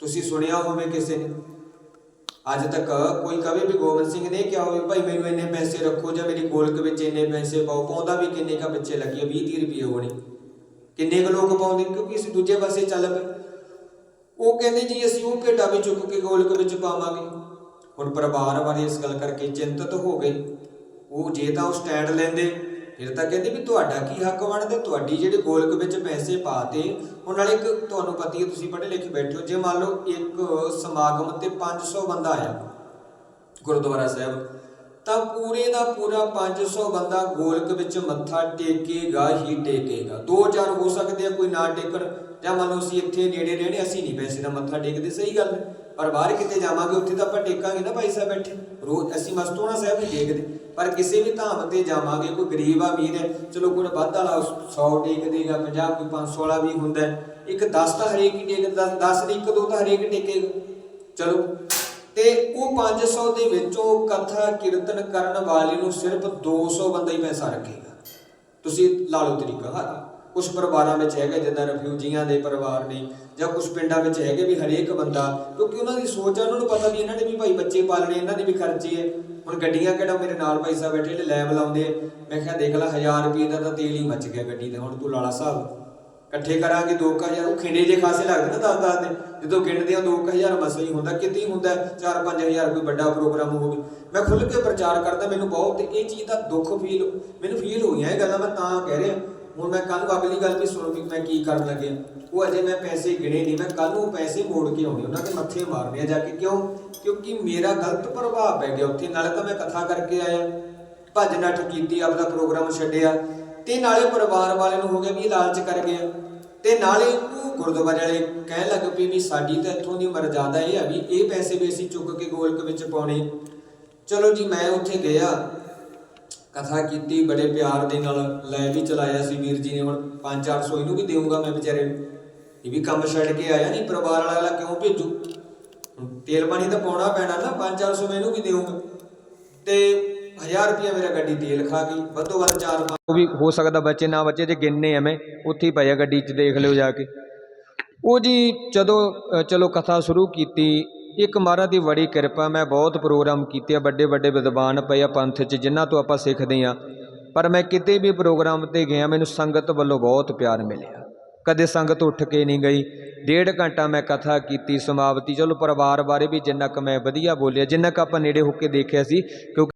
ਤੁਸੀਂ ਸੁਣਿਆ ਹੋਵੇ ਕਿਸੇ ਨੇ। ਅੱਜ ਤੱਕ ਕੋਈ ਕਵੇ ਵੀ ਗੋਬਿੰਦ ਸਿੰਘ ਨੇ ਕਿਹਾ ਹੋਵੇ, ਭਾਈ ਮੈਨੂੰ ਇੰਨੇ ਪੈਸੇ ਰੱਖੋ ਜਾਂ ਮੇਰੀ ਗੋਲਕ ਵਿੱਚ ਇੰਨੇ ਪੈਸੇ ਪਾਓ, ਪਾਉਂਦਾ ਵੀ ਕਿੰਨੇ ਕਾ ਪਿੱਛੇ ਲੱਗੀ 20 30 ਰੁਪਏ ਹੋਣੇ ਕਿੰਨੇ ਕੁ ਲੋਕ ਪਾਉਂਦੇ? ਕਿਉਂਕਿ ਅਸੀਂ ਦੂਜੇ ਪਾਸੇ ਚੱਲ ਪਏ। ਉਹ ਕਹਿੰਦੇ ਜੀ, ਅਸੀਂ ਉਹ ਭੇਡਾਂ ਵੀ ਚੁੱਕ ਕੇ ਗੋਲਕ ਵਿੱਚ ਪਾਵਾਂਗੇ। ਹੁਣ ਪਰਿਵਾਰ ਬਾਰੇ ਇਸ ਗੱਲ ਕਰਕੇ ਚਿੰਤਤ ਹੋ ਗਏ। ਉਹ ਜੇ ਤਾਂ ਉਹ ਸਟੈਂਡ ਲੈਂਦੇ ਫਿਰ ਤਾਂ ਕਹਿੰਦੇ ਵੀ ਤੁਹਾਡਾ ਕੀ ਹੱਕ ਬਣਦਾ? ਤੁਹਾਡੀ ਜਿਹੜੇ ਗੋਲਕ ਵਿੱਚ ਪੈਸੇ ਪਾਤੇ ਹੁਣ ਨਾਲ ਇੱਕ ਤੁਹਾਨੂੰ ਪਤੀ ਹੈ ਤੁਸੀਂ ਪੜ੍ਹੇ ਲਿਖੇ ਬੈਠੇ ਹੋ। ਜੇ ਮੰਨ ਲਓ ਇੱਕ ਸਮਾਗਮ ਤੇ 500 ਬੰਦਾ ਆਇਆ ਗੁਰਦੁਆਰਾ ਸਾਹਿਬ ਤਾਂ ਪੂਰੇ ਦਾ ਪੂਰਾ 500 ਬੰਦਾ ਗੋਲਕ ਵਿੱਚ ਮੱਥਾ ਟੇਕੇਗਾ, ਹੀ ਟੇਕੇਗਾ। ਦੋ ਚਾਰ ਹੋ ਸਕਦੇ ਆ, ਕੋਈ ਨਾ ਟੇਕਣ। ਜਾਂ ਮੰਨ ਲਓ ਅਸੀਂ ਇੱਥੇ ਨੇੜੇ ਰਹਿਣੇ, ਅਸੀਂ ਨਹੀਂ ਪੈਸੇ ਦਾ ਮੱਥਾ ਟੇਕਦੇ, ਸਹੀ ਗੱਲ। ਪਰ ਬਾਹਰ ਕਿਤੇ ਜਾਵਾਂਗੇ, ਉੱਥੇ ਤਾਂ ਆਪਾਂ ਟੇਕਾਂਗੇ ਨਾ ਭਾਈ ਸਾਹਿਬ ਬੈਠੇ ਰੋਜ਼ ਅਸੀਂ ਮਸਤੋਣਾ ਸਾਹਿਬ ਨਹੀਂ ਟੇਕਦੇ। ਪਰ ਕਿਸੇ ਵੀ ਧਾਮ ਤੇ ਜਾਵਾਂਗੇ, ਕੋਈ ਗਰੀਬ ਆ ਵੀਰ ਹੈ, ਚਲੋ ਕੋਈ ਵੱਧ ਵਾਲਾ 100 ਟੇਕ ਦੇਗਾ 50 ਕੋਈ 500 ਵਾਲਾ ਵੀ ਹੁੰਦਾ ਇੱਕ 10 ਤਾਂ ਹਰੇਕ ਹੀ ਟੇਕਦਾ 10 ਦੀ ਇੱਕ ਦੋ ਤਾਂ ਹਰੇਕ ਟੇਕੇਗਾ। ਚਲੋ ਤੇ ਉਹ 500 ਦੇ ਵਿੱਚੋਂ ਕਥਾ ਕੀਰਤਨ ਕਰਨ ਵਾਲੇ ਨੂੰ ਸਿਰਫ 200 ਬੰਦਾ ਹੀ ਪੈਸਾ ਰੱਖੇਗਾ। ਤੁਸੀਂ ਲਾ ਲਓ ਤਰੀਕਾ ਹਾਂ ਕੁਝ ਪਰਿਵਾਰਾਂ ਵਿੱਚ ਹੈਗਾ ਜਿੱਦਾਂ ਰਿਫਿਊਜੀਆਂ ਦੇ ਪਰਿਵਾਰ ਨੇ ਜਾਂ ਕੁਝ ਪਿੰਡਾਂ ਵਿੱਚ ਹੈਗੇ ਵੀ ਹਰੇਕ ਬੰਦਾ, ਕਿਉਂਕਿ ਉਹਨਾਂ ਦੀ ਸੋਚ ਆ, ਉਹਨਾਂ ਨੂੰ ਪਤਾ ਵੀ ਇਹਨਾਂ ਨੇ ਵੀ ਭਾਈ ਬੱਚੇ ਪਾਲਣੇ, ਇਹਨਾਂ ਦੇ ਵੀ ਖਰਚੇ ਹੈ ਹੁਣ ਗੱਡੀਆਂ ਕਿਹੜਾ ਮੇਰੇ ਨਾਲ ਭਾਈ ਸਾਹਿਬ ਬੈਠੇ ਜਿਹੜੇ ਲੈਬ ਲਾਉਂਦੇ ਆ। ਮੈਂ ਕਿਹਾ ਦੇਖ ਲੈ 1000 ਰੁਪਏ ਦਾ ਤਾਂ ਤੇਲ ਹੀ ਮੱਚ ਗਿਆ ਗੱਡੀ ਦਾ, ਹੁਣ ਤੂੰ ਲਾਲਾ ਸਾਹਿਬ ਇਕੱਠੇ ਕਰਾਂਗੇ 2000 ਉਹ ਖਿੰਡੇ ਜੇ ਖਾਸੇ ਲੱਗਦੇ ਨਾ ਦਸ ਦਸ ਦੇ, ਜਦੋਂ ਗਿਣਦੇ ਆ 2000 ਮਸਾ ਹੀ ਹੁੰਦਾ, ਕਿਤੇ ਹੀ ਹੁੰਦਾ 4-5000 ਕੋਈ ਵੱਡਾ ਪ੍ਰੋਗਰਾਮ ਹੋਵੇ। ਮੈਂ ਖੁੱਲ ਕੇ ਪ੍ਰਚਾਰ ਕਰਦਾ, ਮੈਨੂੰ ਬਹੁਤ ਇਹ ਚੀਜ਼ ਦਾ ਦੁੱਖ ਫੀਲ ਮੈਨੂੰ ਫੀਲ ਹੋਈਆਂ ਇਹ ਗੱਲਾਂ, ਮੈਂ ਤਾਂ ਕਹਿ ਰਿਹਾ। ਹੁਣ ਮੈਂ ਕੱਲ ਨੂੰ ਅਗਲੀ ਗੱਲ ਵੀ ਸੁਣ ਵੀ ਮੈਂ ਕੀ ਕਰਨ ਲੱਗਿਆ। ਉਹ ਅਜੇ ਮੈਂ ਪੈਸੇ ਗਿਣੇ ਨਹੀਂ, ਮੈਂ ਕੱਲ ਨੂੰ ਪੈਸੇ ਮੋੜ ਕੇ ਆਉਣੇ ਉਹਨਾਂ ਦੇ ਮੱਥੇ ਮਾਰਨੇ ਆ ਜਾ ਕੇ। ਕਿਉਂ? ਕਿਉਂਕਿ ਮੇਰਾ ਗਲਤ ਪ੍ਰਭਾਵ ਪੈ ਗਿਆ ਉੱਥੇ, ਨਾਲੇ ਤਾਂ ਮੈਂ ਕਥਾ ਕਰਕੇ ਆਇਆ। ਭੱਜ ਨੱਠ ਕੀਤੀ, ਆਪਦਾ ਪ੍ਰੋਗਰਾਮ ਛੱਡਿਆ। ਤੇ ਨਾਲੇ ਪਰਿਵਾਰ ਵਾਲੇ ਨੂੰ ਹੋ ਗਿਆ ਵੀ ਇਹ ਲਾਲਚ ਕਰ ਗਿਆ ਤੇ ਨਾਲੇ ਉਹ ਗੁਰਦੁਆਰੇ ਵਾਲੇ ਕਹਿਣ ਲੱਗ ਪਏ ਵੀ ਸਾਡੀ ਤਾਂ ਇੱਥੋਂ ਦੀ ਮਰਜ਼ਾਦਾ ਇਹ ਆ ਵੀ ਇਹ ਪੈਸੇ ਵੀ ਅਸੀਂ ਚੁੱਕ ਕੇ ਗੋਲਕ ਵਿੱਚ ਪਾਉਣੇ। ਚਲੋ ਜੀ, ਮੈਂ ਉੱਥੇ ਗਿਆ। ਕਥਾ ਕੀਤੀ, ਬੜੇ ਪਿਆਰ ਦੇ ਨਾਲ ਲੈ ਵੀ ਚਲਾਇਆ ਸੀ ਵੀਰ ਜੀ ਨੇ ਹੁਣ। 5-400 ਇਹਨੂੰ ਵੀ ਦੇਊਂਗਾ ਮੈਂ ਵਿਚਾਰੇ ਨੂੰ। ਇਹ ਵੀ ਕੰਮ ਛੱਡ ਕੇ ਆਇਆ ਨਹੀਂ, ਪਰਿਵਾਰ ਵਾਲਾ ਕਿਉਂ ਭੇਜੂ? ਤੇਲ ਪਾਣੀ ਤਾਂ ਪਾਉਣਾ ਪੈਣਾ ਨਾ 5-400 ਮੈਂ ਇਹਨੂੰ ਵੀ ਦੇਊਂਗਾ। ਤੇ 1000 ਰੁਪਇਆ ਮੇਰਾ ਗੱਡੀ ਤੇਲ ਖਾ ਗਈ ਵੱਧੋ ਵੱਧ 4 ਉਹ ਵੀ ਹੋ ਸਕਦਾ ਬੱਚੇ ਨਾ ਬੱਚੇ ਜੇ ਗਿਣਨੇ ਐਵੇਂ ਉੱਥੇ ਹੀ ਪਏ ਆ ਗੱਡੀ 'ਚ ਦੇਖ ਲਿਓ ਜਾ ਕੇ। ਉਹ ਜੀ ਜਦੋਂ ਅ, ਚਲੋ ਕਥਾ ਸ਼ੁਰੂ ਕੀਤੀ ਇੱਕ ਮਹਾਰਾਜ ਦੀ ਬੜੀ ਕਿਰਪਾ ਮੈਂ ਬਹੁਤ ਪ੍ਰੋਗਰਾਮ ਕੀਤੇ ਆ ਵੱਡੇ ਵੱਡੇ ਵਿਦਵਾਨ ਪਏ ਆ ਪੰਥ 'ਚ ਜਿਨ੍ਹਾਂ ਤੋਂ ਆਪਾਂ ਸਿੱਖਦੇ ਆ। ਪਰ ਮੈਂ ਕਿਤੇ ਵੀ ਪ੍ਰੋਗਰਾਮ ਤੇ ਗਿਆ ਮੈਨੂੰ ਸੰਗਤ ਵੱਲੋਂ ਬਹੁਤ ਪਿਆਰ ਮਿਲਿਆ। ਕਦੇ ਸੰਗਤ ਉੱਠ ਕੇ ਨਹੀਂ ਗਈ। ਡੇਢ ਘੰਟਾ ਮੈਂ ਕਥਾ ਕੀਤੀ ਸਮਾਪਤੀ ਚਲੋ ਪਰਿਵਾਰ ਬਾਰੇ ਵੀ ਜਿੰਨਾ ਕੁ ਮੈਂ ਵਧੀਆ ਬੋਲਿਆ ਜਿੰਨਾ ਕੁ ਆਪਾਂ ਨੇੜੇ ਹੋ ਕੇ ਦੇਖਿਆ ਸੀ ਕਿਉਂਕਿ